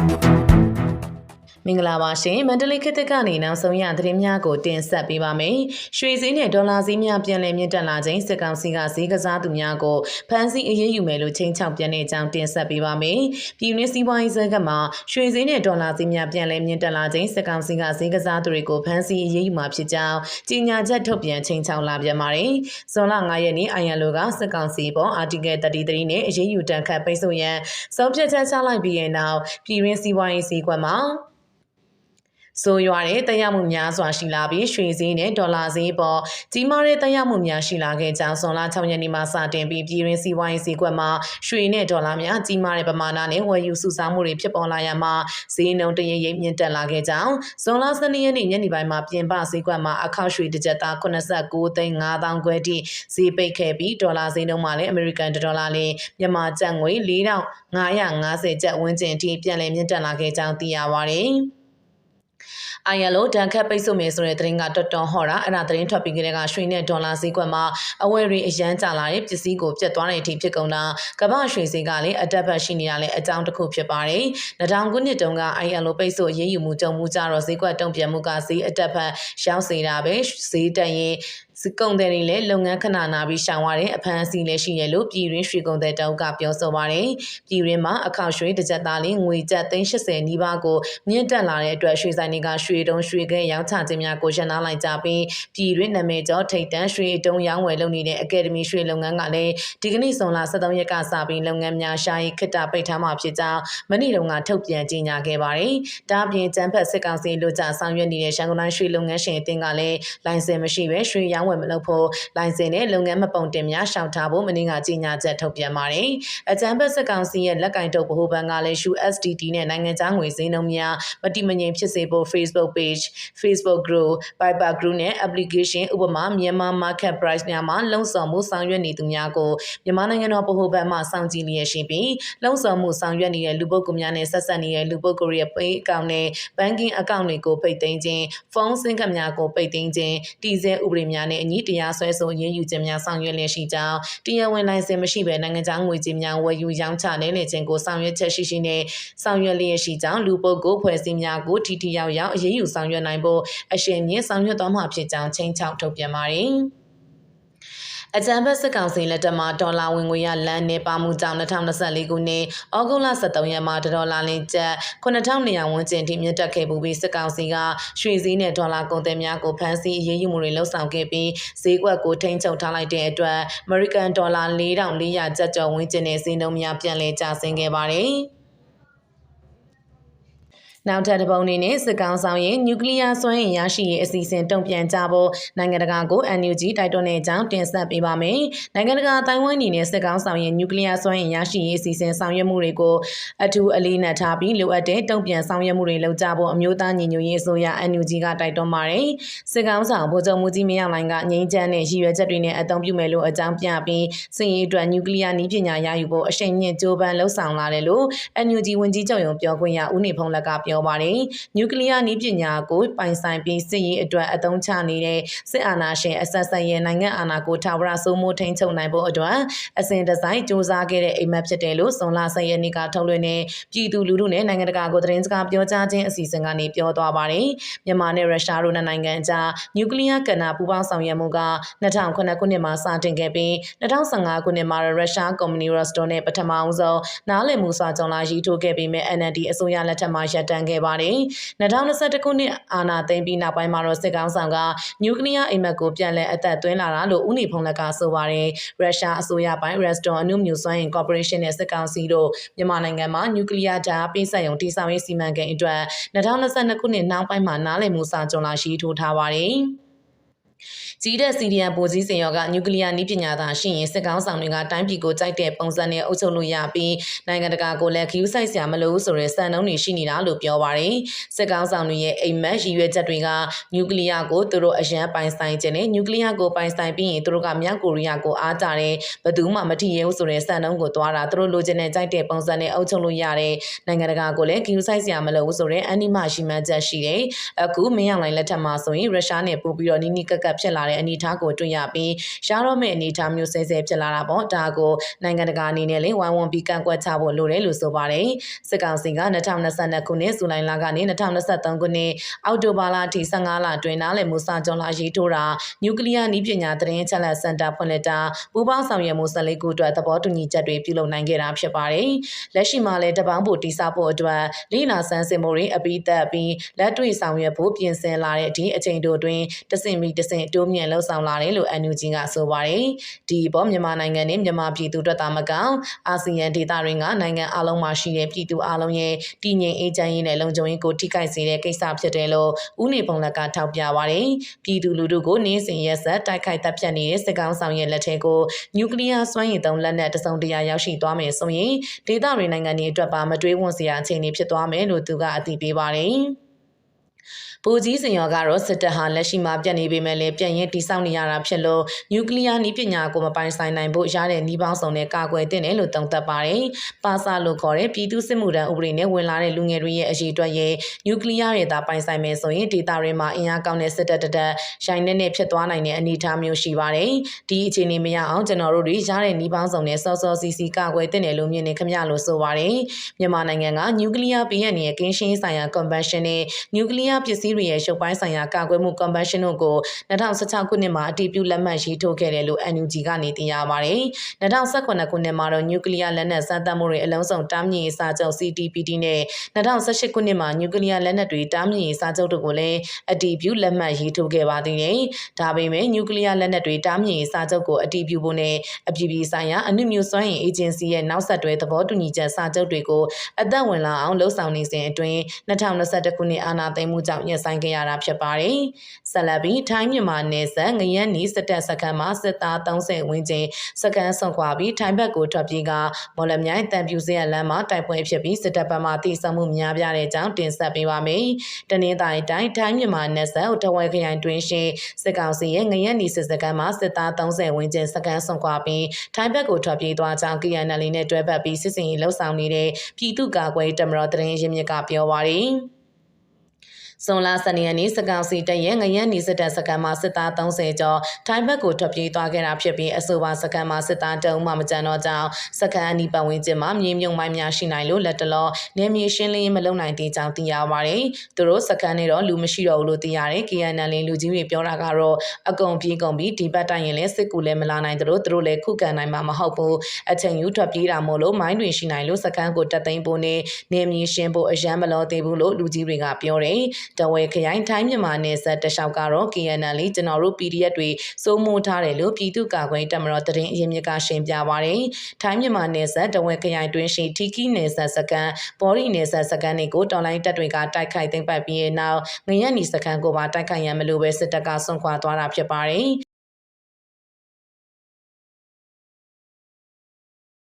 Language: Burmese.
Thank you. မင်္ဂလာပါရှင်မန္တလေးခေတ်သစ်ကနေနောက်ဆုံးရသတင်းများကိုတင်ဆက်ပေးပါမယ်။ရွှေစည်းနဲ့ဒေါ်လာစည်းများပြန်လည်မြင့်တက်လာခြင်းစစ်ကောင်စီကဈေးကစားသူများကိုဖမ်းဆီးအရေးယူမယ်လို့ချိန်ချောက်ပြန်တဲ့အကြောင်းတင်ဆက်ပေးပါမယ်။ပြည်တွင်းစီးပွားရေးစက်ကမှာရွှေစည်းနဲ့ဒေါ်လာစည်းများပြန်လည်မြင့်တက်လာခြင်းစစ်ကောင်စီကဈေးကစားသူတွေကိုဖမ်းဆီးအရေးယူမှာဖြစ်ကြောင်းကြေညာချက်ထုတ်ပြန်ချိန်ချောက်လာပြန်ပါတယ်။ဇွန်လ9ရက်နေ့အိုင်ယန်လိုကစစ်ကောင်စီပေါ် Article 33နဲ့အရေးယူတန်ခတ်ပိတ်ဆို့ရန်ဆုံးဖြတ်ချက်ချလိုက်ပြီးတဲ့နောက်ပြည်တွင်းစီးပွားရေးစည်းကွက်မှာ ဆိုရွာတဲ့တက်ရောက်မှုများစွာရှိလာပြီးရွှေစည်းနဲ့ဒေါ်လာစည်းပေါ်ကြီးမားတဲ့တက်ရောက်မှုများရှိလာခဲ့ကြောင်းဇွန်လ6ရက်နေ့မှာစတင်ပြီးပြည်တွင်းစီးပွားရေးစည်းကွက်မှာရွှေနဲ့ဒေါ်လာများကြီးမားတဲ့ပမာဏနဲ့ဝယ်ယူစုဆောင်းမှုတွေဖြစ်ပေါ်လာရမှာဈေးနှုန်းတရရိပ်မြင့်တက်လာခဲ့ကြောင်းဇွန်လ12ရက်နေ့ညနေပိုင်းမှာပြင်ပစည်းကွက်မှာအခောက်ရွှေတစ်ကြက်သား89သိန်း5000ခွဲထိဈေးပိတ်ခဲ့ပြီးဒေါ်လာဈေးနှုန်းမှာလည်းအမေရိကန်ဒေါ်လာလေးမြန်မာကျပ်ငွေ4550ကျပ်ဝန်းကျင်အထိပြန်လည်မြင့်တက်လာခဲ့ကြောင်းသိရပါတယ်။ အိုင်ယလိုဒဏ်ခတ်ပိတ်ဆို့မယ်ဆိုတဲ့သတင်းကတော်တော်ဟောတာအဲ့ဒါသတင်းထွက်ပြီးကြတဲ့ကရွှေနဲ့ဒေါ်လာဈေးကွက်မှာအဝယ်တွေအရန်ကျလာတဲ့ပစ္စည်းကိုပြတ်သွားတဲ့အထိဖြစ်ကုန်တာကမ္ဘာရွှေဈေးကလည်းအတက်ဘက်ရှိနေတာလည်းအကြောင်းတစ်ခုဖြစ်ပါတယ်။2000ခုနှစ်တုန်းကအိုင်ယလိုပိတ်ဆို့ရေးယူမှုကြုံမှုကြတော့ဈေးကွက်တုံ့ပြန်မှုကဈေးအတက်ဘက်ရောက်စေတာပဲဈေးတက်ရင်စကုံတဲ့တွေလည်းလုပ်ငန်းခဏနာပြီးရှောင်ရတဲ့အဖမ်းအဆီးလည်းရှိရလို့ပြည်ရင်းရွှေကုံတဲ့တောက်ကပြောဆိုပါတယ်။ပြည်ရင်းမှာအခောက်ရွှေတစ်ကြက်သားလေးငွေကျပ်380နီးပါးကိုမြင့်တက်လာတဲ့အတွက်ရွှေဆိုင်တွေကရွှေတုံးရွှေခဲရောင်းချခြင်းများကိုရန်နာလိုက်ကြပြီးပြည်ရင်းနာမည်ကျော်ထိတ်တန်းရွှေတုံးရောင်းဝယ်လုပ်နေတဲ့အကယ်ဒမီရွှေလုပ်ငန်းကလည်းဒီကနေ့ဇွန်လ23ရက်ကစပြီးလုပ်ငန်းများရှာရေးခစ်တာပိတ်ထားမှာဖြစ်ကြောင်းမနေ့တုန်းကထုတ်ပြန်ကြေညာခဲ့ပါတယ်။ဒါ့အပြင်ကျန်းဖက်စစ်ကောင်စီလူကြဆောင်ရွက်နေတဲ့ရန်ကုန်တိုင်းရွှေလုပ်ငန်းရှင်အသင်းကလည်းလိုင်စင်မရှိဘဲရွှေရောင်းဝယ်မလုပ်ဖို့လိုင်စင်နဲ့လုပ်ငန်းမပုံတင်များရှောင်ထားဖို့မင်းကကြေညာချက်ထုတ်ပြန်ပါတယ်။အကြံဖက်စစ်ကောင်စီရဲ့လက်ကင်တုပ်ဗဟိုဘဏ်ကလည်း USDT နဲ့နိုင်ငံခြားငွေဈေးနှုန်းများမတိမငြိမ်ဖြစ်စေဖို့ Facebook page, Facebook group, Viber group နဲ့ application ဥပမာမြန်မာ market price များမှာလုံဆောင်မှုဆောင်ရွက်နေသူများကိုမြန်မာနိုင်ငံတော်ဗဟိုဘဏ်မှစောင့်ကြည့်လျက်ရှိပြီးလုံဆောင်မှုဆောင်ရွက်နေတဲ့လူပုဂ္ဂိုလ်များနဲ့ဆက်ဆက်နေတဲ့လူပုဂ္ဂိုလ်ရဲ့ pay account နဲ့ banking account တွေကိုပိတ်သိမ်းခြင်းဖုန်းဆင်းကပ်များကိုပိတ်သိမ်းခြင်းတည်ဆဲဥပဒေများနဲ့အညီတရားစွဲဆိုရင်းယူခြင်းများဆောင်ရွက်လျက်ရှိကြောင်းတရားဝင်လိုင်စင်မရှိဘဲနိုင်ငံခြားငွေကြေးများဝယ်ယူရောင်းချနေနေခြင်းကိုဆောင်ရွက်ချက်ရှိရှိနဲ့ဆောင်ရွက်လျက်ရှိကြောင်းလူပုဂ္ဂိုလ်ဖွဲ့စည်းများကိုထိထိရောက်ရောက်အရေးယူဆောင်ရွက်နိုင်ဖို့အရှင်မြင့်ဆောင်ရွက်သွားမှာဖြစ်ကြောင်းချင်းချောက်ထုတ်ပြန်ပါတယ်။ အကြံဖက်စစ်ကောင်စီလက်ထက်မှာဒေါ်လာဝင်ငွေရလမ်းနေပါမှုကြောင့်2024ခုနှစ်ဩဂုတ်လ23ရက်မှာဒေါ်လာလင်းကျပ်9200ဝန်းကျင်ထိမြင့်တက်ခဲ့ပူပြီးစစ်ကောင်စီကရွှေစည်းနဲ့ဒေါ်လာကုန်သည်များကိုဖမ်းဆီးအရေးယူမှုတွေလှုံ့ဆော်ခဲ့ပြီးဈေးကွက်ကိုထိန်းချုပ်ထားလိုက်တဲ့အတွက် American ဒေါ်လာ4400ကျပ်ကျော်ဝန်းကျင်နဲ့ဈေးနှုန်းများပြန်လည်ကျဆင်းခဲ့ပါတယ်။ နောက်ထပ်တစ်ပုံအနေနဲ့စစ်ကောင်ဆောင်ရဲ့နျူကလ িয়ার စွမ်းအင်ရရှိရေးအစီအစဉ်တုံ့ပြန်ကြဖို့နိုင်ငံတကာကို NUG တိုက်တွန်းတဲ့အကြောင်းတင်ဆက်ပေးပါမယ်။နိုင်ငံတကာအတိုင်းဝိုင်းအနေနဲ့စစ်ကောင်ဆောင်ရဲ့နျူကလ িয়ার စွမ်းအင်ရရှိရေးအစီအစဉ်ဆောင်ရွက်မှုတွေကိုအထူးအလေးနက်ထားပြီးလိုအပ်တဲ့တုံ့ပြန်ဆောင်ရွက်မှုတွေလုပ်ကြဖို့အမျိုးသားညီညွတ်ရေးအစိုးရ NUG ကတိုက်တွန်းပါတယ်။စစ်ကောင်ဆောင်ဗိုလ်ချုပ်မှုကြီးမင်းအောင်လှိုင်ကငြိမ်းချမ်းတဲ့ရည်ရွယ်ချက်တွေနဲ့အသုံးပြုမယ်လို့အကြောင်းပြပြီးစစ်ရေးအတွက်နျူကလ িয়ার နည်းပညာရယူဖို့အရှိန်မြင့်ကြိုးပမ်းလှုံ့ဆော်လာတယ်လို့ NUG ဝန်ကြီးချုပ်ရုံပြောခွင့်ရဦးနေဖုံးလက်ကပြော ပါတယ်။နျူကလ িয়ারနည်းပညာကိုပိုင်ဆိုင်ပြီးစစ်ရေးအတွက်အသုံးချနေတဲ့စစ်အာဏာရှင်အဆက်ဆက်ရဲ့နိုင်ငံအာဏာကိုထာဝရစိုးမိုးထိန်းချုပ်နိုင်ဖို့အတွက်အစဉ်တစိုက်စ조사ခဲ့တဲ့အိမ်မက်ဖြစ်တယ်လို့ဇွန်လ10ရက်နေ့ကထုတ်လွှင့်တဲ့ပြည်သူလူထုနဲ့နိုင်ငံတကာကိုသတင်းစကားပြောကြားခြင်းအစီအစဉ်ကနေပြောသွားပါတယ်။မြန်မာနဲ့ရုရှားတို့နိုင်ငံကြားနျူကလ িয়ারကဏ္ဍပူးပေါင်းဆောင်ရွက်မှုက2009ခုနှစ်မှာစတင်ခဲ့ပြီး2015ခုနှစ်မှာရုရှားကုမ္ပဏီ Rostov နဲ့ပထမအဆုံးနားလည်မှုစာချုပ်လာရေးထိုးခဲ့ပြီးမြဲ NLD အစိုးရလက်ထက်မှာရပ်တန့် ခဲ့ပါတယ်2021ခုနှစ်အာဏာသိမ်းပြီးနောက်ပိုင်းမှာတော့စစ်ကောင်ဆောင်ကနျူကလ িয়ারအိမ်မက်ကိုပြန်လည်အသက်သွင်းလာတာလို့ဦးနေဖုံးလက်ကဆိုပါတယ်ရုရှားအစိုးရပိုင်း Reston အနုမြူစွမ်းအင်ကော်ပိုရေးရှင်းနဲ့စစ်ကောင်စီတို့မြန်မာနိုင်ငံမှာနျူကလ িয়ারဓာတ်ပေးဆက်ရုံတည်ဆောက်ရေးစီမံကိန်းအတွက်2022ခုနှစ်နောက်ပိုင်းမှာနားလည်မှုစာချုပ်လာရှိထိုးထားပါတယ် ကြီးတဲ့စီရီယံပိုကြီးစင်ရောကနျူကလ িয়ারနည်းပညာသာရှိရင်စစ်ကောင်းဆောင်တွေကတိုင်းပြည်ကိုကြိုက်တဲ့ပုံစံနဲ့အုပ်ချုပ်လို့ရပြီးနိုင်ငံတကာကိုလည်းခ ्यू ဆိုင်စရာမလိုဆိုတဲ့စံနှုန်းတွေရှိနေတာလို့ပြောပါတယ်စစ်ကောင်းဆောင်တွေရဲ့အိမ်မက်ရည်ရွယ်ချက်တွေကနျူကလ িয়ারကိုသူတို့အရန်ပိုင်ဆိုင်ခြင်းနဲ့နျူကလ িয়ারကိုပိုင်ဆိုင်ပြီးရင်သူတို့ကမြောက်ကိုရီးယားကိုအားကြတယ်ဘယ်သူမှမထီရဲဘူးဆိုတဲ့စံနှုန်းကိုသွားတာသူတို့လိုချင်တဲ့ကြိုက်တဲ့ပုံစံနဲ့အုပ်ချုပ်လို့ရတဲ့နိုင်ငံတကာကိုလည်းခ ्यू ဆိုင်စရာမလိုဘူးဆိုတဲ့အန်နီမရှိမှန်ချက်ရှိတယ်အခုမင်းအောင်လိုင်းလက်ထက်မှာဆိုရင်ရုရှားနဲ့ပို့ပြီးတော့နီးနီးကက်ကက် သက်ဖြစ်လာ တဲ့အနေအထားကိုတွေ့ရပြီးရှားတော့မဲ့အနေအထားမျိုးဆဲဆဲဖြစ်လာတာပေါ့ဒါကိုနိုင်ငံတကာအနေနဲ့လည်းဝိုင်းဝန်းပြီးကန့်ကွက်ချဖို့လိုတယ်လို့ဆိုပါတယ်စစ်ကောင်စီက2022ခုနှစ်ဇူလိုင်လကနေ2023ခုနှစ်အောက်တိုဘာလအထိ15လအတွင်းနားလည်မှုစာချုပ်လာရေးထိုးတာနျူကလ িয়ার နည်းပညာသတင်းချက်လက်စင်တာဖွင့်လှစ်တာပူးပေါင်းဆောင်ရွက်မှု14ခုအတွက်သဘောတူညီချက်တွေပြုလုပ်နိုင်ခဲ့တာဖြစ်ပါတယ်လက်ရှိမှာလည်းတပေါင်းဖို့တိစဖို့အတွက်လိနာဆန်းစင်မှုတွေအပိသက်ပြီးလက်တွေ့ဆောင်ရွက်ဖို့ပြင်ဆင်လာတဲ့အထိအချိန်တိုအတွင်းတဆင့်ပြီးတဆင့်တိုးမြင့်လှုပ်ဆောင်လာတယ်လို့ NUG ကဆိုပါတယ်ဒီပေါ်မြန်မာနိုင်ငံနဲ့မြန်မာပြည်သူတို့တာမကောင်အာဆီယံဒေသတွေကနိုင်ငံအလုံးမှာရှိတဲ့ပြည်သူအလုံးရဲ့တည်ငြိမ်အေးချမ်းရေးနဲ့လုံခြုံရေးကိုထိခိုက်စေတဲ့ကိစ္စဖြစ်တယ်လို့ဦးနေပုံလက်ကထောက်ပြပါတယ်ပြည်သူလူထုကိုနင်းစင်ရက်ဆက်တိုက်ခိုက်တပ်ဖြတ်နေတဲ့စစ်ကောင်ဆောင်ရဲ့လက်ထဲကိုနျူကလ িয়ার စွမ်းရည်သုံးလက်နက်တစုံတရာရောက်ရှိသွားမယ်ဆိုရင်ဒေသတွေနိုင်ငံတွေအတွက်ပါမတွေးဝွန့်စရာအခြေအနေဖြစ်သွားမယ်လို့သူကအသိပေးပါတယ်။ ပူကြီးစင်ရောကတော့စစ်တပ်ဟာလက်ရှိမှာပြတ်နေပေမဲ့လည်းပြန်ရင်တိစောက်နေရတာဖြစ်လို့နျူကလ িয়ার နည်းပညာကိုမပိုင်ဆိုင်နိုင်ဖို့ရတဲ့နှီးပေါင်းစုံနဲ့ကာကွယ်တင်တယ်လို့သုံးသပ်ပါတယ်။ပါစာလို့ခေါ်တဲ့ပြည်သူစစ်မှုထမ်းဥပဒေနဲ့ဝင်လာတဲ့လူငယ်တွေရဲ့အရေးအတွက်ရဲ့နျူကလ িয়ার ရဲ့သာပိုင်ဆိုင်မယ်ဆိုရင်ဒေတာတွေမှာအင်အားကောင်းတဲ့စစ်တပ်တက်တက်ရိုင်းနေနဲ့ဖြစ်သွားနိုင်တဲ့အနေအထားမျိုးရှိပါတယ်။ဒီအခြေအနေမရအောင်ကျွန်တော်တို့တွေရတဲ့နှီးပေါင်းစုံနဲ့စောစောစီစီကာကွယ်တင်တယ်လို့မြင်နေခမရလို့ဆိုပါတယ်။မြန်မာနိုင်ငံကနျူကလ িয়ার ပြည်ရနေရဲ့ကင်းရှင်းဆိုင်ရာ convention နဲ့နျူကလ িয়ার ပစ္စည်းတွေရဲ့ရှုပ်ပိုင်းဆိုင်ရာကာကွယ်မှု convention တို့ကို2016ခုနှစ်မှာအတည်ပြုလက်မှတ်ရေးထိုးခဲ့တယ်လို့ NUG ကနေသိရပါတယ်။2018ခုနှစ်မှာတော့နျူကလ িয়ার လက်နက်စမ်းသပ်မှုတွေအလုံးစုံတားမြစ်ရေးစာချုပ် CTPT နဲ့2018ခုနှစ်မှာနျူကလ িয়ার လက်နက်တွေတားမြစ်ရေးစာချုပ်တို့ကိုလည်းအတည်ပြုလက်မှတ်ရေးထိုးခဲ့ပါသေးတယ်။ဒါပေမဲ့နျူကလ িয়ার လက်နက်တွေတားမြစ်ရေးစာချုပ်ကိုအတည်ပြုဖို့နဲ့အပြည်ပြည်ဆိုင်ရာအနုမြူစွမ်းအင်အေဂျင်စီရဲ့နောက်ဆက်တွဲသဘောတူညီချက်စာချုပ်တွေကိုအသက်ဝင်လာအောင်လှုံ့ဆော်နေစဉ်အတွင်း2021ခုနှစ်အာဏာသိမ်းမှု ကြောင့်ရပ်ဆိုင်းခဲ့ရတာဖြစ်ပါတယ်။ဆက်လက်ပြီးထိုင်းမြန်မာနယ်စပ်ငရမ်းနီစစ်တပ်စခန်းမှာစစ်သား30ဝန်းကျင်စခန်းဆောင်ခွာပြီးထိုင်းဘက်ကိုထွက်ပြေးကမော်လမြိုင်တန်ပြူစရလမ်းမှာတိုက်ပွဲဖြစ်ပြီးစစ်တပ်ဘက်မှတိစောက်မှုများပြားတဲ့အကြောင်းတင်ဆက်ပေးပါမယ်။တနင်္သာရီတိုင်းထိုင်းမြန်မာနယ်စပ်ထဝဲခရိုင်တွင်ရှိစစ်ကောင်စီရဲ့ငရမ်းနီစစ်စခန်းမှာစစ်သား30ဝန်းကျင်စခန်းဆောင်ခွာပြီးထိုင်းဘက်ကိုထွက်ပြေးသွားကြောင်း KNL နဲ့တွဲဖက်ပြီးစစ်စင်ရေးလှုပ်ဆောင်နေတဲ့ပြည်သူ့ကာကွယ်တမတော်တရင်ရင်းမြစ်ကပြောပါရယ်။ ဇွန်လ12ရက်နေ့စကောင်စီတပ်ရဲ့ငရမ်းနီစစ်တပ်စကန်မှာစစ်သား30ကျော်ထိုင်းဘက်ကိုထွက်ပြေးသွားခဲ့တာဖြစ်ပြီးအဆိုပါစကန်မှာစစ်သားတအုပ်မှမကြမ်းတော့ကြောင်းစကန်အနီးပတ်ဝန်းကျင်မှာမြေမြုံမိုင်းများရှိနိုင်လို့လက်တလောနေမြေရှင်းလင်းမလုပ်နိုင်သေးကြောင်းသိရပါတယ်။သူတို့စကန်နေတော့လူမရှိတော့ဘူးလို့သိရတယ်။ KNL လူကြီးတွေပြောတာကတော့အကုန်ပြေးကုန်ပြီးဒီဘက်တိုင်းရင်လည်းစစ်ကူလည်းမလာနိုင်တို့သူတို့လည်းခုခံနိုင်မှာမဟုတ်ဘူး။အချိန်ယူထွက်ပြေးတာမို့လို့မိုင်းတွေရှိနိုင်လို့စကန်ကိုတက်သိမ်းဖို့နဲ့နေမြေရှင်းဖို့အရန်မလောသေးဘူးလို့လူကြီးတွေကပြောတယ်။တဝဲခရိုင်ထိုင်းမြန်မာနယ်စပ်တလျှောက်ကတော့ KNL ကျွန်တော်တို့ PDF တွေစိုးမိုးထားတယ်လို့ပြည်သူ့ကာကွယ်တပ်မတော်တရင်အရင်မြစ်ကရှင်းပြပါတယ်။ထိုင်းမြန်မာနယ်စပ်တဝဲခရိုင်တွင်းရှိထီကီနယ်စပ်စကန်ဘော်ရီနယ်စပ်စကန်တွေကိုတော်လိုင်းတပ်တွေကတိုက်ခိုက်သိမ်းပိုက်ပြီးနောက်ငရက်နီစကန်ကိုပါတိုက်ခိုက်ရန်မလိုပဲစစ်တပ်ကဆွန့်ခွာသွားတာဖြစ်ပါတယ်။